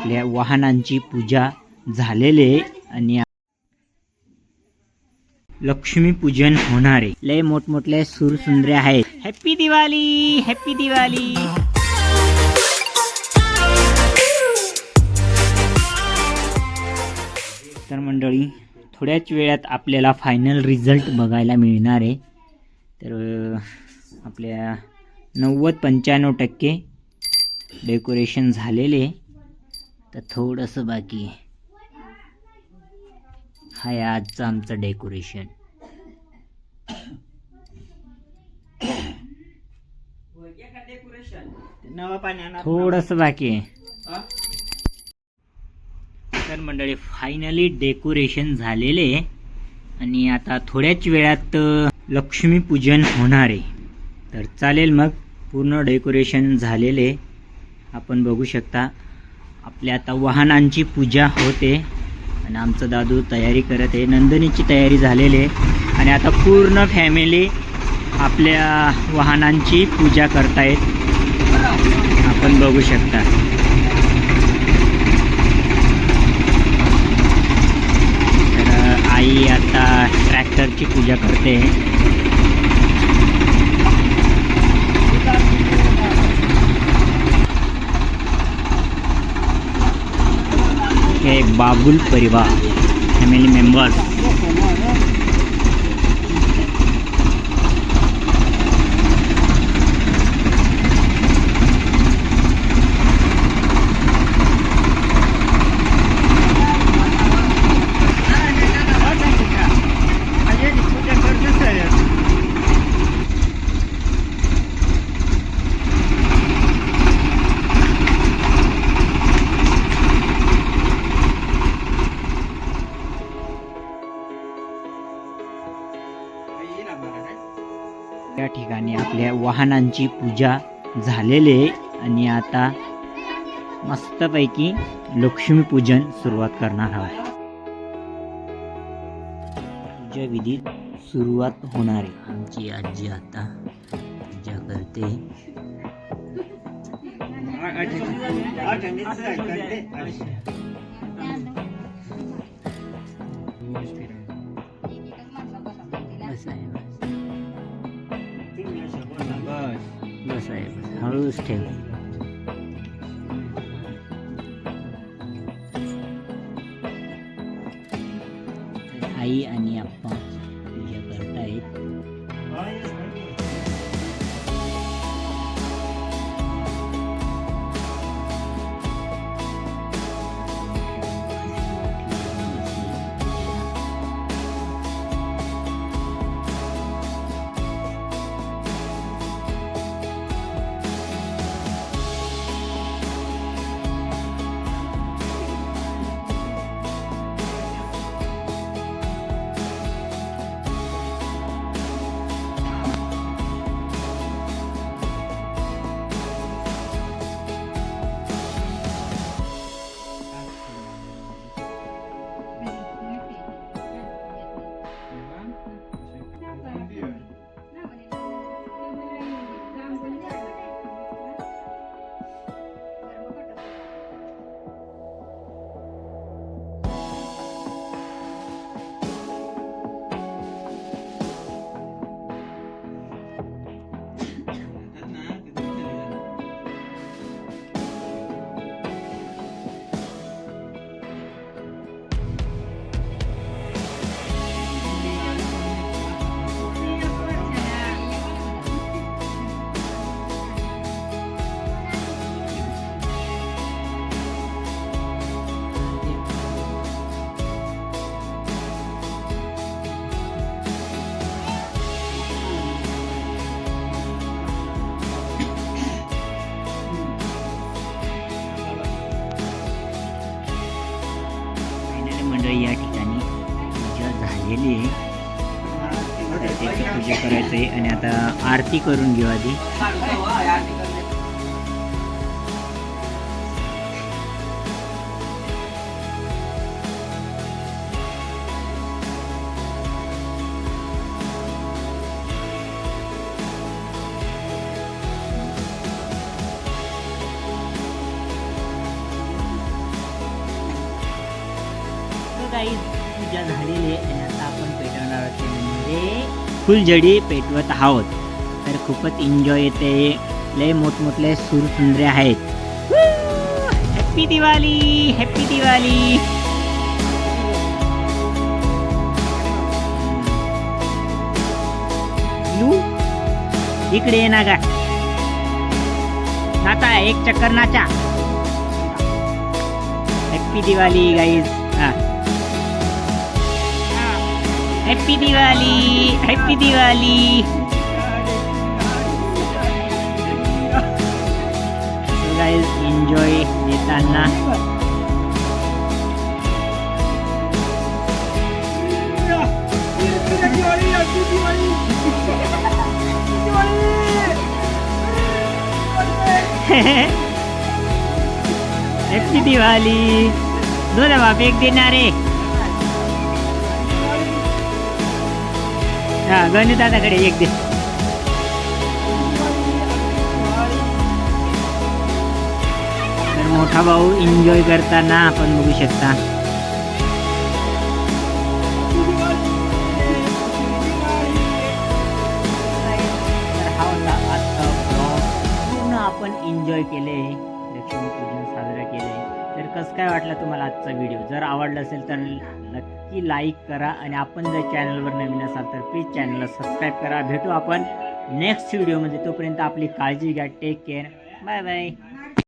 आपल्या वाहनांची पूजा झालेले आणि लक्ष्मीपूजन पूजन होणारे. लय मोठमोठले सुरसुंदरे आहेत. हॅपी दिवाळी हॅपी दिवाळी तर मंडळी थोड्याच वेळात आपल्याला फायनल रिझल्ट बघायला मिळणार आहे. तर आपल्या नव्वद पंच्याण्णव टक्के डेकोरेशन झालेले. आहे तर थोडंसं बाकी. हा आहे आजचं आमचं डेकोरेशन थोडस बाकी. आहे तर मंडळी फायनली डेकोरेशन झालेले आणि आता थोड्याच वेळात लक्ष्मीपूजन होणार आहे. तर चालेल मग पूर्ण डेकोरेशन झालेले आपण बघू शकता. आपल्या आता वाहनांची पूजा होते. आणि आमचं दादू तयारी करत आहे. नंदनीची तयारी झालेली आहे. आणि आता पूर्ण फॅमिली आपल्या वाहनांची पूजा करतायत. आपण बघू शकता. तर आई आता ट्रॅक्टरची पूजा करते. बाबुल परिवार फॅमिली या ठिकाणी आपल्या वाहनांची पूजा झालेली आहे. आणि आता मस्तपैकी लक्ष्मीपूजन सुरुवात करणार आहोत. पूजा विधीत सुरुवात होणार आहे. आमची आजी आता पूजा करते. बस ठेव आई आणि आप्पा. फायनली या ठिकाणी पूजा झालेली आहे. त्याची पूजा करायचं आहे आणि आता आरती करून घेऊ आधी. काही पूजा झालेली आहे आणि आता आपण पेटवणार आहोत ते म्हणजे फुलझडी पेटवत आहोत. तर खूपच एन्जॉय येते. लय मोठमोठले सुरसुंदरे आहेत. हॅपी दिवाळी हॅपी दिवाळी इकडे ये ना का नाचा एक चक्कर नाचा happy Diwali guys happy Diwali happy Diwali guys enjoy येताना हॅपी दिवाळी दोन बाप एक देणार आहे हा गणित दादाकडे एक दे. तर मोठा भाऊ एन्जॉय करताना आपण बघू शकता. तर हा होता आजचा पूर्ण आपण एन्जॉय केले. काय वाटलं तुम्हाला आजचा व्हिडिओ जर आवडला असेल तर नक्की लाईक करा आणि आपण जर चॅनलवर नवीन असाल तर प्लीज चॅनलला सबस्क्राईब करा. भेटू आपण नेक्स्ट व्हिडिओमध्ये तोपर्यंत आपली काळजी घ्या. Take care bye bye